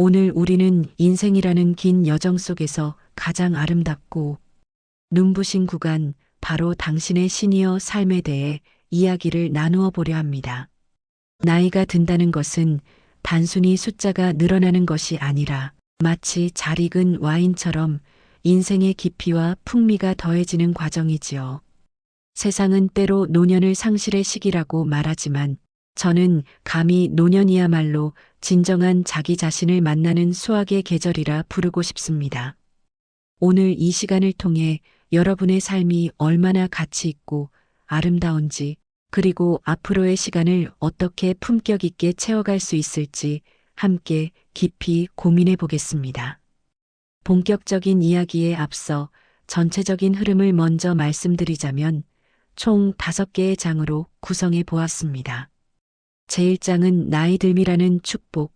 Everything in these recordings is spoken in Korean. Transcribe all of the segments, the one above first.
오늘 우리는 인생이라는 긴 여정 속에서 가장 아름답고 눈부신 구간, 바로 당신의 시니어 삶에 대해 이야기를 나누어 보려 합니다. 나이가 든다는 것은 단순히 숫자가 늘어나는 것이 아니라 마치 잘 익은 와인처럼 인생의 깊이와 풍미가 더해지는 과정이지요. 세상은 때로 노년을 상실의 시기라고 말하지만 저는 감히 노년이야말로 진정한 자기 자신을 만나는 수학의 계절이라 부르고 싶습니다. 오늘 이 시간을 통해 여러분의 삶이 얼마나 가치 있고 아름다운지 그리고 앞으로의 시간을 어떻게 품격 있게 채워갈 수 있을지 함께 깊이 고민해 보겠습니다. 본격적인 이야기에 앞서 전체적인 흐름을 먼저 말씀드리자면 총 다섯 개의 장으로 구성해 보았습니다. 제1장은 나이 들미라는 축복,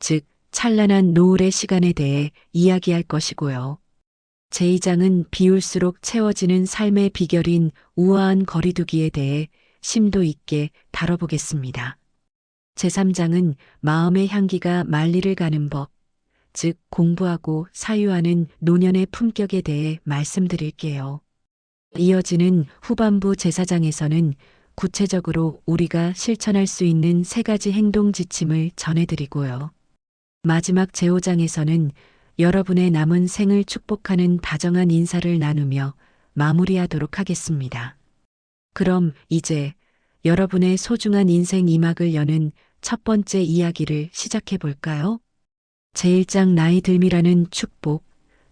즉 찬란한 노을의 시간에 대해 이야기할 것이고요. 제2장은 비울수록 채워지는 삶의 비결인 우아한 거리두기에 대해 심도 있게 다뤄보겠습니다. 제3장은 마음의 향기가 만리를 가는 법, 즉 공부하고 사유하는 노년의 품격에 대해 말씀드릴게요. 이어지는 후반부 제4장에서는 구체적으로 우리가 실천할 수 있는 세 가지 행동 지침을 전해드리고요. 마지막 제5장에서는 여러분의 남은 생을 축복하는 다정한 인사를 나누며 마무리하도록 하겠습니다. 그럼 이제 여러분의 소중한 인생 이막을 여는 첫 번째 이야기를 시작해 볼까요? 제1장 나이 들미라는 축복,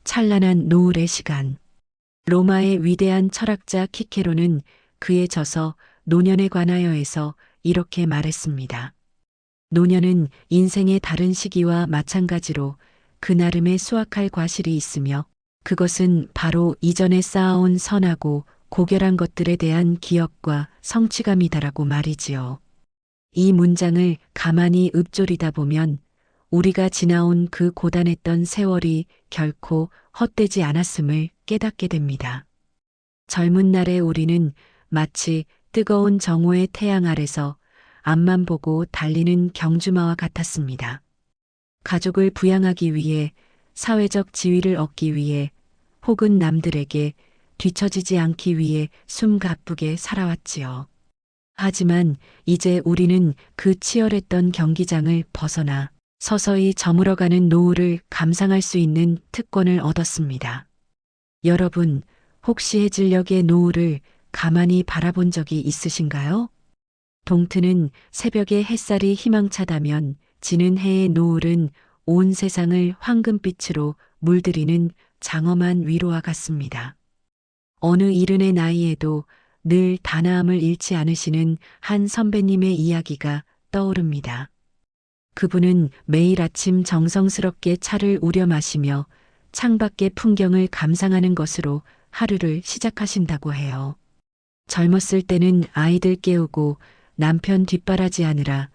찬란한 노을의 시간. 로마의 위대한 철학자 키케로는 그의 저서 노년에 관하여에서 이렇게 말했습니다. 노년은 인생의 다른 시기와 마찬가지로 그 나름의 수확할 과실이 있으며 그것은 바로 이전에 쌓아온 선하고 고결한 것들에 대한 기억과 성취감이다라고 말이지요. 이 문장을 가만히 읊조리다 보면 우리가 지나온 그 고단했던 세월이 결코 헛되지 않았음을 깨닫게 됩니다. 젊은 날의 우리는 마치 뜨거운 정오의 태양 아래서 앞만 보고 달리는 경주마와 같았습니다. 가족을 부양하기 위해 사회적 지위를 얻기 위해 혹은 남들에게 뒤처지지 않기 위해 숨 가쁘게 살아왔지요. 하지만 이제 우리는 그 치열했던 경기장을 벗어나 서서히 저물어가는 노을을 감상할 수 있는 특권을 얻었습니다. 여러분, 혹시 해질녘의 노을을 가만히 바라본 적이 있으신가요? 동트는 새벽에 햇살이 희망차다면 지는 해의 노을은 온 세상을 황금빛으로 물들이는 장엄한 위로와 같습니다. 어느 이른의 나이에도 늘 단아함을 잃지 않으시는 한 선배님의 이야기가 떠오릅니다. 그분은 매일 아침 정성스럽게 차를 우려 마시며 창밖의 풍경을 감상하는 것으로 하루를 시작하신다고 해요. 젊었을 때는 아이들 깨우고 남편 뒷바라지 하느라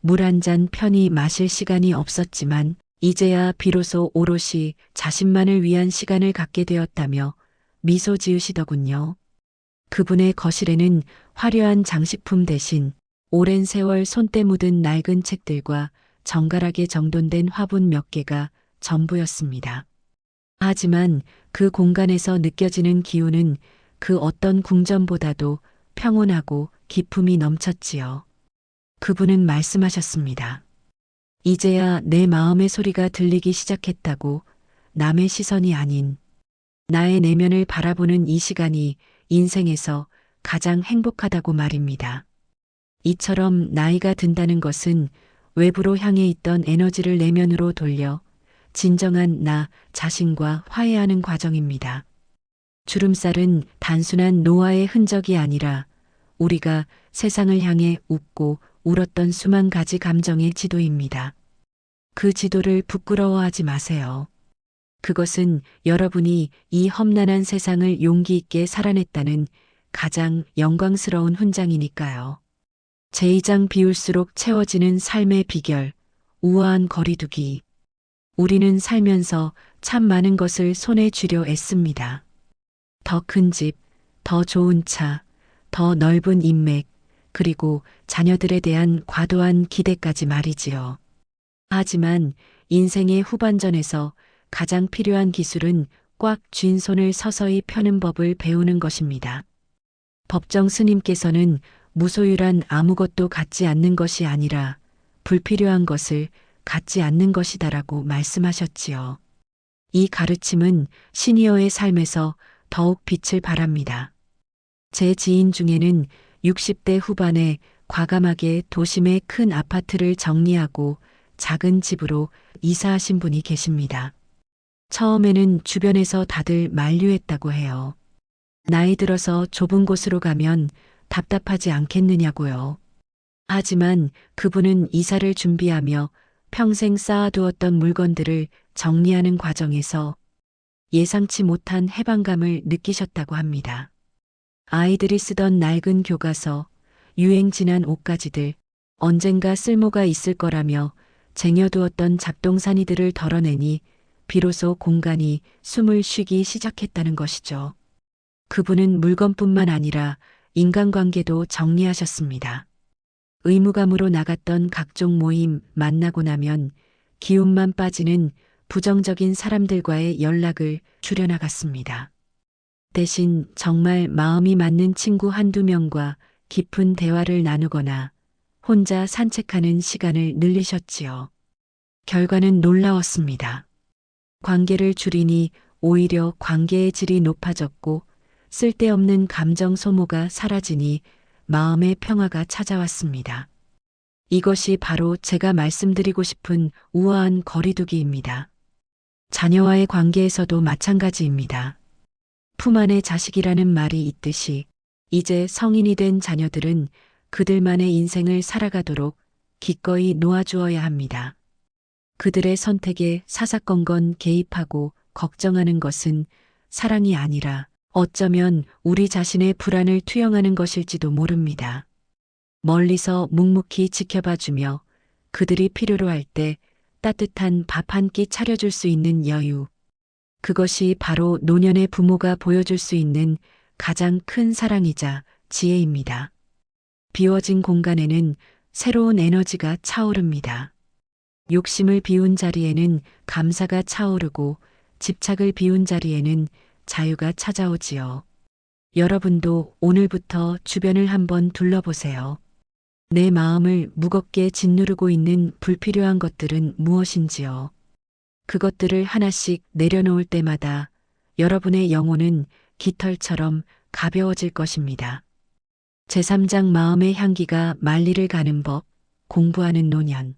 물 한 잔 편히 마실 시간이 없었지만 이제야 비로소 오롯이 자신만을 위한 시간을 갖게 되었다며 미소 지으시더군요. 그분의 거실에는 화려한 장식품 대신 오랜 세월 손때 묻은 낡은 책들과 정갈하게 정돈된 화분 몇 개가 전부였습니다. 하지만 그 공간에서 느껴지는 기운은 그 어떤 궁전보다도 평온하고 기품이 넘쳤지요. 그분은 말씀하셨습니다. 이제야 내 마음의 소리가 들리기 시작했다고 남의 시선이 아닌 나의 내면을 바라보는 이 시간이 인생에서 가장 행복하다고 말입니다. 이처럼 나이가 든다는 것은 외부로 향해 있던 에너지를 내면으로 돌려 진정한 나 자신과 화해하는 과정입니다. 주름살은 단순한 노화의 흔적이 아니라 우리가 세상을 향해 웃고 울었던 수만 가지 감정의 지도입니다. 그 지도를 부끄러워하지 마세요. 그것은 여러분이 이 험난한 세상을 용기 있게 살아냈다는 가장 영광스러운 훈장이니까요. 제2장 비울수록 채워지는 삶의 비결, 우아한 거리두기. 우리는 살면서 참 많은 것을 손에 쥐려 애씁니다. 더 큰 집, 더 좋은 차, 더 넓은 인맥, 그리고 자녀들에 대한 과도한 기대까지 말이지요. 하지만 인생의 후반전에서 가장 필요한 기술은 꽉 쥔 손을 서서히 펴는 법을 배우는 것입니다. 법정 스님께서는 무소유란 아무것도 갖지 않는 것이 아니라 불필요한 것을 갖지 않는 것이다라고 말씀하셨지요. 이 가르침은 시니어의 삶에서 더욱 빛을 발합니다. 제 지인 중에는 60대 후반에 과감하게 도심의 큰 아파트를 정리하고 작은 집으로 이사하신 분이 계십니다. 처음에는 주변에서 다들 만류했다고 해요. 나이 들어서 좁은 곳으로 가면 답답하지 않겠느냐고요. 하지만 그분은 이사를 준비하며 평생 쌓아두었던 물건들을 정리하는 과정에서 예상치 못한 해방감을 느끼셨다고 합니다. 아이들이 쓰던 낡은 교과서, 유행 지난 옷가지들, 언젠가 쓸모가 있을 거라며 쟁여두었던 잡동사니들을 덜어내니 비로소 공간이 숨을 쉬기 시작했다는 것이죠. 그분은 물건뿐만 아니라 인간관계도 정리하셨습니다. 의무감으로 나갔던 각종 모임 만나고 나면 기운만 빠지는 부정적인 사람들과의 연락을 줄여나갔습니다. 대신 정말 마음이 맞는 친구 한두 명과 깊은 대화를 나누거나 혼자 산책하는 시간을 늘리셨지요. 결과는 놀라웠습니다. 관계를 줄이니 오히려 관계의 질이 높아졌고 쓸데없는 감정 소모가 사라지니 마음의 평화가 찾아왔습니다. 이것이 바로 제가 말씀드리고 싶은 우아한 거리두기입니다. 자녀와의 관계에서도 마찬가지입니다. 품 안의 자식이라는 말이 있듯이 이제 성인이 된 자녀들은 그들만의 인생을 살아가도록 기꺼이 놓아주어야 합니다. 그들의 선택에 사사건건 개입하고 걱정하는 것은 사랑이 아니라 어쩌면 우리 자신의 불안을 투영하는 것일지도 모릅니다. 멀리서 묵묵히 지켜봐주며 그들이 필요로 할 때 따뜻한 밥 한 끼 차려줄 수 있는 여유. 그것이 바로 노년의 부모가 보여줄 수 있는 가장 큰 사랑이자 지혜입니다. 비워진 공간에는 새로운 에너지가 차오릅니다. 욕심을 비운 자리에는 감사가 차오르고 집착을 비운 자리에는 자유가 찾아오지요. 여러분도 오늘부터 주변을 한번 둘러보세요. 내 마음을 무겁게 짓누르고 있는 불필요한 것들은 무엇인지요. 그것들을 하나씩 내려놓을 때마다 여러분의 영혼은 깃털처럼 가벼워질 것입니다. 제3장 마음의 향기가 만리를 가는 법, 공부하는 노년.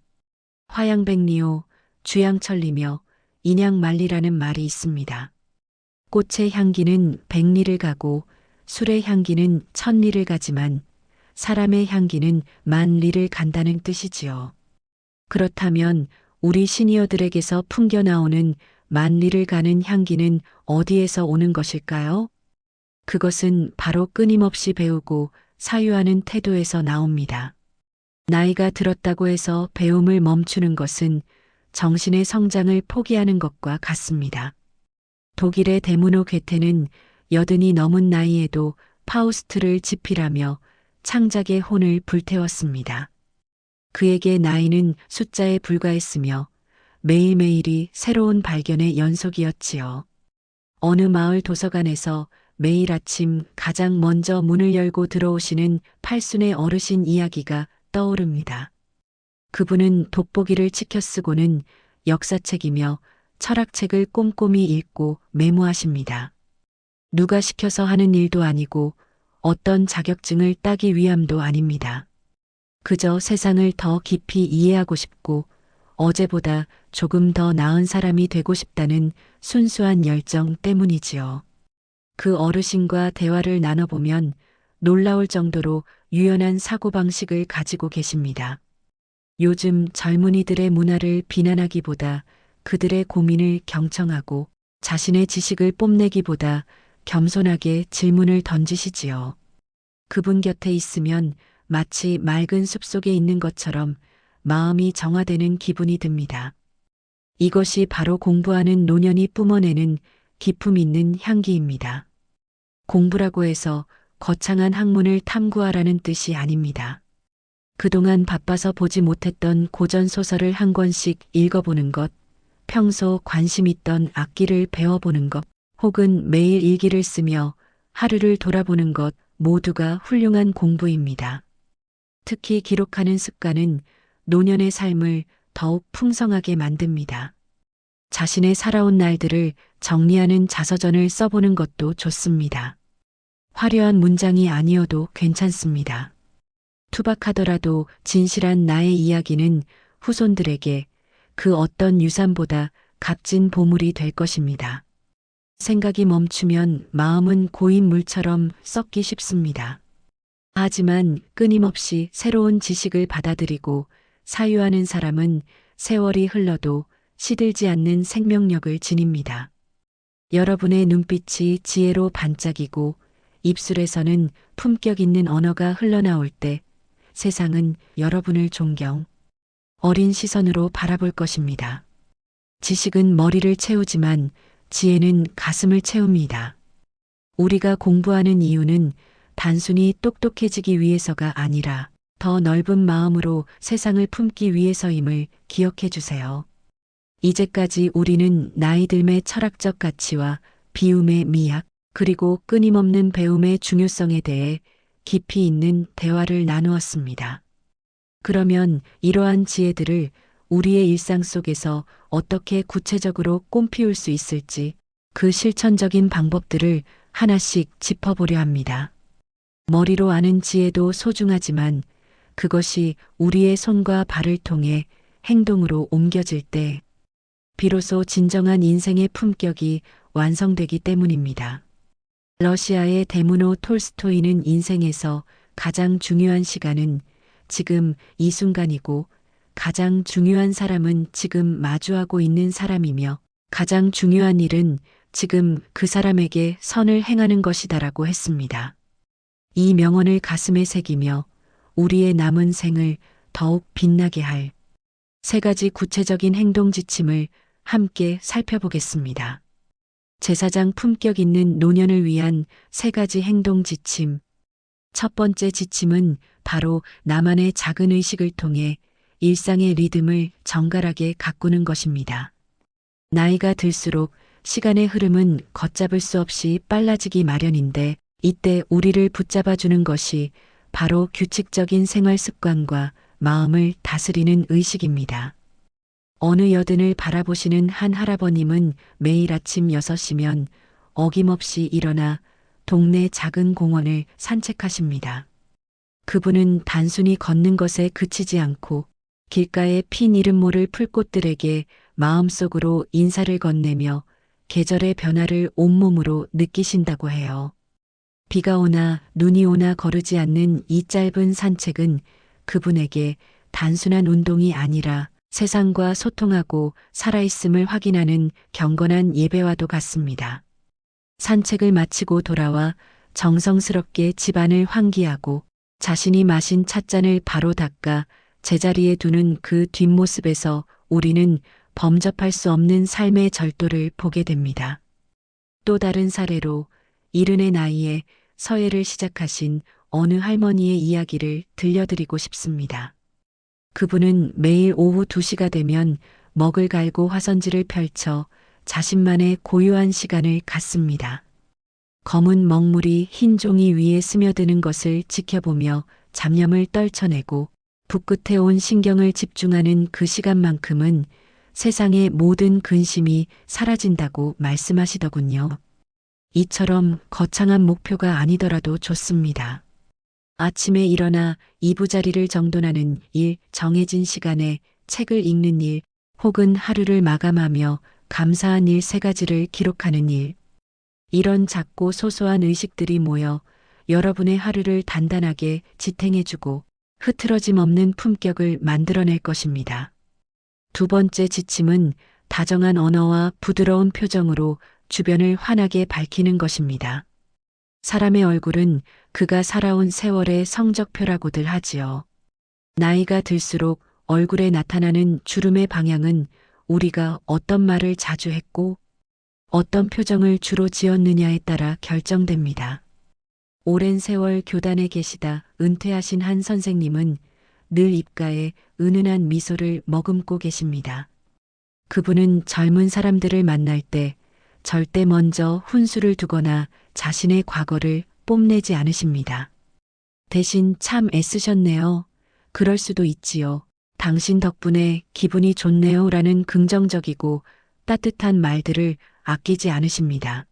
화양백리오, 주양천리며 인양만리라는 말이 있습니다. 꽃의 향기는 백리를 가고 술의 향기는 천리를 가지만 사람의 향기는 만 리를 간다는 뜻이지요. 그렇다면 우리 시니어들에게서 풍겨 나오는 만 리를 가는 향기는 어디에서 오는 것일까요? 그것은 바로 끊임없이 배우고 사유하는 태도에서 나옵니다. 나이가 들었다고 해서 배움을 멈추는 것은 정신의 성장을 포기하는 것과 같습니다. 독일의 데무노 괴테는 여든이 넘은 나이에도 파우스트를 집필하며 창작의 혼을 불태웠습니다. 그에게 나이는 숫자에 불과했으며 매일매일이 새로운 발견의 연속이었지요. 어느 마을 도서관에서 매일 아침 가장 먼저 문을 열고 들어오시는 팔순의 어르신 이야기가 떠오릅니다. 그분은 돋보기를 치켜 쓰고는 역사책이며 철학책을 꼼꼼히 읽고 메모하십니다. 누가 시켜서 하는 일도 아니고 어떤 자격증을 따기 위함도 아닙니다. 그저 세상을 더 깊이 이해하고 싶고 어제보다 조금 더 나은 사람이 되고 싶다는 순수한 열정 때문이지요. 그 어르신과 대화를 나눠보면 놀라울 정도로 유연한 사고방식을 가지고 계십니다. 요즘 젊은이들의 문화를 비난하기보다 그들의 고민을 경청하고 자신의 지식을 뽐내기보다 겸손하게 질문을 던지시지요. 그분 곁에 있으면 마치 맑은 숲 속에 있는 것처럼 마음이 정화되는 기분이 듭니다. 이것이 바로 공부하는 노년이 뿜어내는 기품 있는 향기입니다. 공부라고 해서 거창한 학문을 탐구하라는 뜻이 아닙니다. 그동안 바빠서 보지 못했던 고전 소설을 한 권씩 읽어보는 것, 평소 관심 있던 악기를 배워보는 것, 혹은 매일 일기를 쓰며 하루를 돌아보는 것 모두가 훌륭한 공부입니다. 특히 기록하는 습관은 노년의 삶을 더욱 풍성하게 만듭니다. 자신의 살아온 날들을 정리하는 자서전을 써보는 것도 좋습니다. 화려한 문장이 아니어도 괜찮습니다. 투박하더라도 진실한 나의 이야기는 후손들에게 그 어떤 유산보다 값진 보물이 될 것입니다. 생각이 멈추면 마음은 고인 물처럼 썩기 쉽습니다. 하지만 끊임없이 새로운 지식을 받아들이고 사유하는 사람은 세월이 흘러도 시들지 않는 생명력을 지닙니다. 여러분의 눈빛이 지혜로 반짝이고 입술에서는 품격 있는 언어가 흘러나올 때 세상은 여러분을 존경, 어린 시선으로 바라볼 것입니다. 지식은 머리를 채우지만 지혜는 가슴을 채웁니다. 우리가 공부하는 이유는 단순히 똑똑해지기 위해서가 아니라 더 넓은 마음으로 세상을 품기 위해서임을 기억해 주세요. 이제까지 우리는 나이 들매 철학적 가치와 비움의 미학, 그리고 끊임없는 배움의 중요성에 대해 깊이 있는 대화를 나누었습니다. 그러면 이러한 지혜들을 우리의 일상 속에서 어떻게 구체적으로 꽃피울 수 있을지 그 실천적인 방법들을 하나씩 짚어보려 합니다. 머리로 아는 지혜도 소중하지만 그것이 우리의 손과 발을 통해 행동으로 옮겨질 때 비로소 진정한 인생의 품격이 완성되기 때문입니다. 러시아의 데무노 톨스토이는 인생에서 가장 중요한 시간은 지금 이 순간이고 가장 중요한 사람은 지금 마주하고 있는 사람이며 가장 중요한 일은 지금 그 사람에게 선을 행하는 것이다라고 했습니다. 이 명언을 가슴에 새기며 우리의 남은 생을 더욱 빛나게 할 세 가지 구체적인 행동 지침을 함께 살펴보겠습니다. 제사장 품격 있는 노년을 위한 세 가지 행동 지침. 첫 번째 지침은 바로 나만의 작은 의식을 통해 일상의 리듬을 정갈하게 가꾸는 것입니다. 나이가 들수록 시간의 흐름은 걷잡을 수 없이 빨라지기 마련인데 이때 우리를 붙잡아 주는 것이 바로 규칙적인 생활 습관과 마음을 다스리는 의식입니다. 어느 여든을 바라보시는 한 할아버님은 매일 아침 6시면 어김없이 일어나 동네 작은 공원을 산책하십니다. 그분은 단순히 걷는 것에 그치지 않고 길가에 핀 이름 모를 풀꽃들에게 마음속으로 인사를 건네며 계절의 변화를 온몸으로 느끼신다고 해요. 비가 오나 눈이 오나 거르지 않는 이 짧은 산책은 그분에게 단순한 운동이 아니라 세상과 소통하고 살아있음을 확인하는 경건한 예배와도 같습니다. 산책을 마치고 돌아와 정성스럽게 집안을 환기하고 자신이 마신 찻잔을 바로 닦아 제자리에 두는 그 뒷모습에서 우리는 범접할 수 없는 삶의 절도를 보게 됩니다. 또 다른 사례로 이른의 나이에 서예를 시작하신 어느 할머니의 이야기를 들려드리고 싶습니다. 그분은 매일 오후 2시가 되면 먹을 갈고 화선지를 펼쳐 자신만의 고요한 시간을 갖습니다. 검은 먹물이 흰 종이 위에 스며드는 것을 지켜보며 잡념을 떨쳐내고 붓끝에 온 신경을 집중하는 그 시간만큼은 세상의 모든 근심이 사라진다고 말씀하시더군요. 이처럼 거창한 목표가 아니더라도 좋습니다. 아침에 일어나 이부자리를 정돈하는 일, 정해진 시간에 책을 읽는 일, 혹은 하루를 마감하며 감사한 일 세 가지를 기록하는 일. 이런 작고 소소한 의식들이 모여 여러분의 하루를 단단하게 지탱해주고 흐트러짐 없는 품격을 만들어낼 것입니다. 두 번째 지침은 다정한 언어와 부드러운 표정으로 주변을 환하게 밝히는 것입니다. 사람의 얼굴은 그가 살아온 세월의 성적표라고들 하지요. 나이가 들수록 얼굴에 나타나는 주름의 방향은 우리가 어떤 말을 자주 했고 어떤 표정을 주로 지었느냐에 따라 결정됩니다. 오랜 세월 교단에 계시다 은퇴하신 한 선생님은 늘 입가에 은은한 미소를 머금고 계십니다. 그분은 젊은 사람들을 만날 때 절대 먼저 훈수를 두거나 자신의 과거를 뽐내지 않으십니다. 대신 참 애쓰셨네요. 그럴 수도 있지요. 당신 덕분에 기분이 좋네요. 라는 긍정적이고 따뜻한 말들을 아끼지 않으십니다.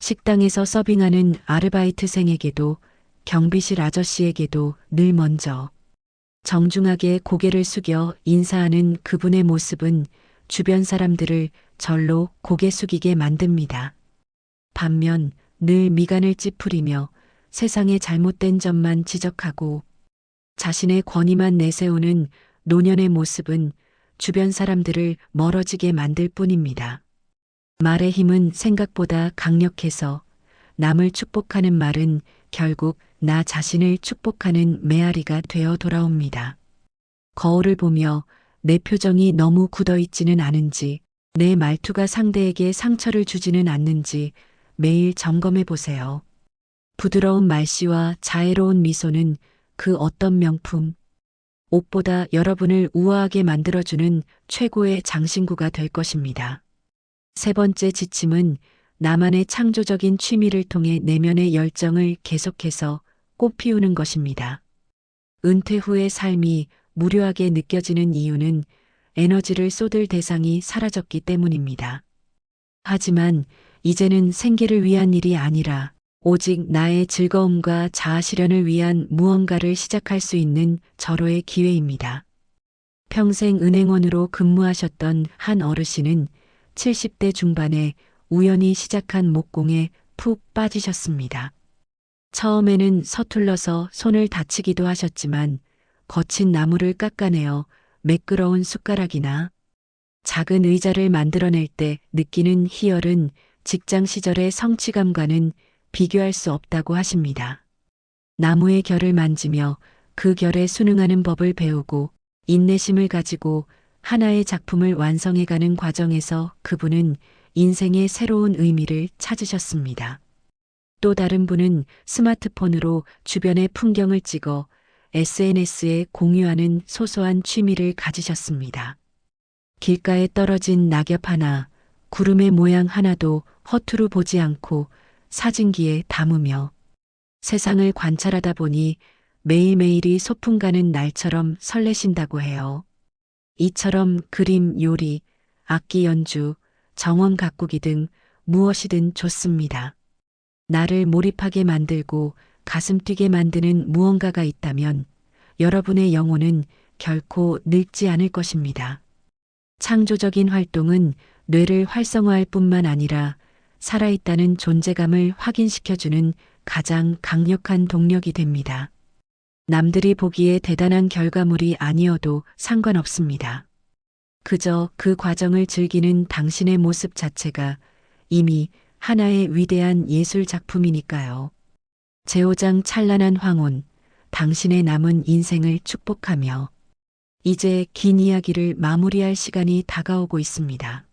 식당에서 서빙하는 아르바이트생에게도 경비실 아저씨에게도 늘 먼저 정중하게 고개를 숙여 인사하는 그분의 모습은 주변 사람들을 절로 고개 숙이게 만듭니다. 반면 늘 미간을 찌푸리며 세상의 잘못된 점만 지적하고 자신의 권위만 내세우는 노년의 모습은 주변 사람들을 멀어지게 만들 뿐입니다. 말의 힘은 생각보다 강력해서 남을 축복하는 말은 결국 나 자신을 축복하는 메아리가 되어 돌아옵니다. 거울을 보며 내 표정이 너무 굳어 있지는 않은지, 내 말투가 상대에게 상처를 주지는 않는지 매일 점검해 보세요. 부드러운 말씨와 자애로운 미소는 그 어떤 명품, 옷보다 여러분을 우아하게 만들어주는 최고의 장신구가 될 것입니다. 세 번째 지침은 나만의 창조적인 취미를 통해 내면의 열정을 계속해서 꽃피우는 것입니다. 은퇴 후의 삶이 무료하게 느껴지는 이유는 에너지를 쏟을 대상이 사라졌기 때문입니다. 하지만 이제는 생계를 위한 일이 아니라 오직 나의 즐거움과 자아 실현을 위한 무언가를 시작할 수 있는 절호의 기회입니다. 평생 은행원으로 근무하셨던 한 어르신은 70대 중반에 우연히 시작한 목공에 푹 빠지셨습니다. 처음에는 서툴러서 손을 다치기도 하셨지만 거친 나무를 깎아내어 매끄러운 숟가락이나 작은 의자를 만들어낼 때 느끼는 희열은 직장 시절의 성취감과는 비교할 수 없다고 하십니다. 나무의 결을 만지며 그 결에 순응하는 법을 배우고 인내심을 가지고 하나의 작품을 완성해가는 과정에서 그분은 인생의 새로운 의미를 찾으셨습니다. 또 다른 분은 스마트폰으로 주변의 풍경을 찍어 SNS에 공유하는 소소한 취미를 가지셨습니다. 길가에 떨어진 낙엽 하나, 구름의 모양 하나도 허투루 보지 않고 사진기에 담으며 세상을 관찰하다 보니 매일매일이 소풍 가는 날처럼 설레신다고 해요. 이처럼 그림, 요리, 악기 연주, 정원 가꾸기 등 무엇이든 좋습니다. 나를 몰입하게 만들고 가슴 뛰게 만드는 무언가가 있다면 여러분의 영혼은 결코 늙지 않을 것입니다. 창조적인 활동은 뇌를 활성화할 뿐만 아니라 살아있다는 존재감을 확인시켜주는 가장 강력한 동력이 됩니다. 남들이 보기에 대단한 결과물이 아니어도 상관없습니다. 그저 그 과정을 즐기는 당신의 모습 자체가 이미 하나의 위대한 예술 작품이니까요. 제오장 찬란한 황혼, 당신의 남은 인생을 축복하며 이제 긴 이야기를 마무리할 시간이 다가오고 있습니다.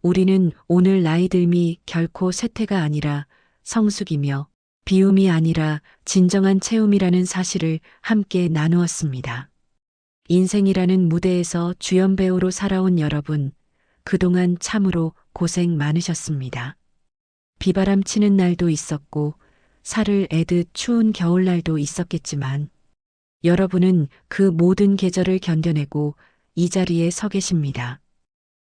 우리는 오늘 나이 들미 결코 쇠퇴가 아니라 성숙이며 비움이 아니라 진정한 체움이라는 사실을 함께 나누었습니다. 인생이라는 무대에서 주연 배우로 살아온 여러분, 그동안 참으로 고생 많으셨습니다. 비바람 치는 날도 있었고, 살을 애듯 추운 겨울날도 있었겠지만, 여러분은 그 모든 계절을 견뎌내고 이 자리에 서 계십니다.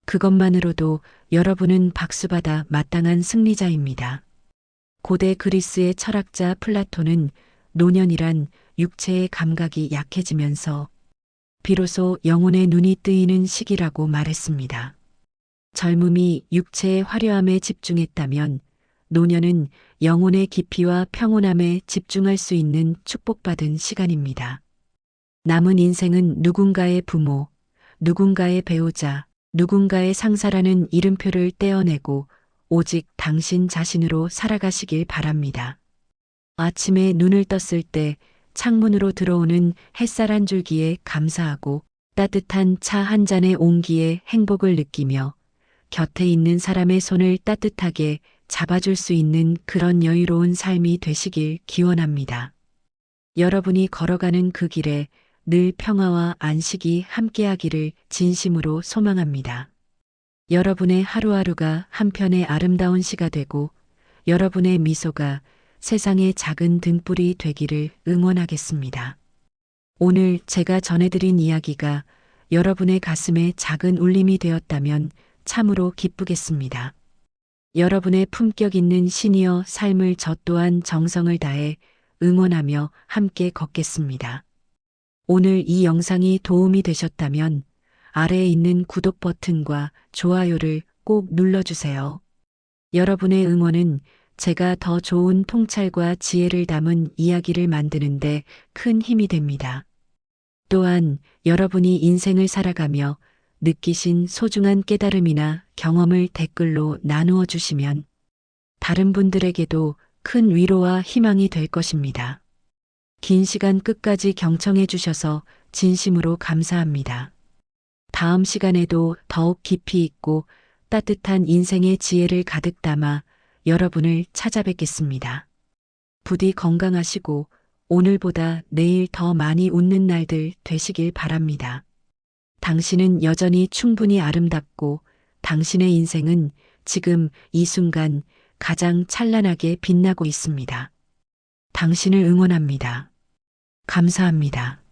그것만으로도 여러분은 박수받아 마땅한 승리자입니다. 고대 그리스의 철학자 플라톤은 노년이란 육체의 감각이 약해지면서 비로소 영혼의 눈이 뜨이는 시기라고 말했습니다. 젊음이 육체의 화려함에 집중했다면 노년은 영혼의 깊이와 평온함에 집중할 수 있는 축복받은 시간입니다. 남은 인생은 누군가의 부모, 누군가의 배우자, 누군가의 상사라는 이름표를 떼어내고 오직 당신 자신으로 살아가시길 바랍니다. 아침에 눈을 떴을 때 창문으로 들어오는 햇살 한 줄기에 감사하고 따뜻한 차 한 잔의 온기에 행복을 느끼며 곁에 있는 사람의 손을 따뜻하게 잡아줄 수 있는 그런 여유로운 삶이 되시길 기원합니다. 여러분이 걸어가는 그 길에 늘 평화와 안식이 함께하기를 진심으로 소망합니다. 여러분의 하루하루가 한편의 아름다운 시가 되고 여러분의 미소가 세상의 작은 등불이 되기를 응원하겠습니다. 오늘 제가 전해드린 이야기가 여러분의 가슴에 작은 울림이 되었다면 참으로 기쁘겠습니다. 여러분의 품격 있는 시니어 삶을 저 또한 정성을 다해 응원하며 함께 걷겠습니다. 오늘 이 영상이 도움이 되셨다면 아래에 있는 구독 버튼과 좋아요를 꼭 눌러주세요. 여러분의 응원은 제가 더 좋은 통찰과 지혜를 담은 이야기를 만드는데 큰 힘이 됩니다. 또한 여러분이 인생을 살아가며 느끼신 소중한 깨달음이나 경험을 댓글로 나누어 주시면 다른 분들에게도 큰 위로와 희망이 될 것입니다. 긴 시간 끝까지 경청해 주셔서 진심으로 감사합니다. 다음 시간에도 더욱 깊이 있고 따뜻한 인생의 지혜를 가득 담아 여러분을 찾아뵙겠습니다. 부디 건강하시고 오늘보다 내일 더 많이 웃는 날들 되시길 바랍니다. 당신은 여전히 충분히 아름답고 당신의 인생은 지금 이 순간 가장 찬란하게 빛나고 있습니다. 당신을 응원합니다. 감사합니다.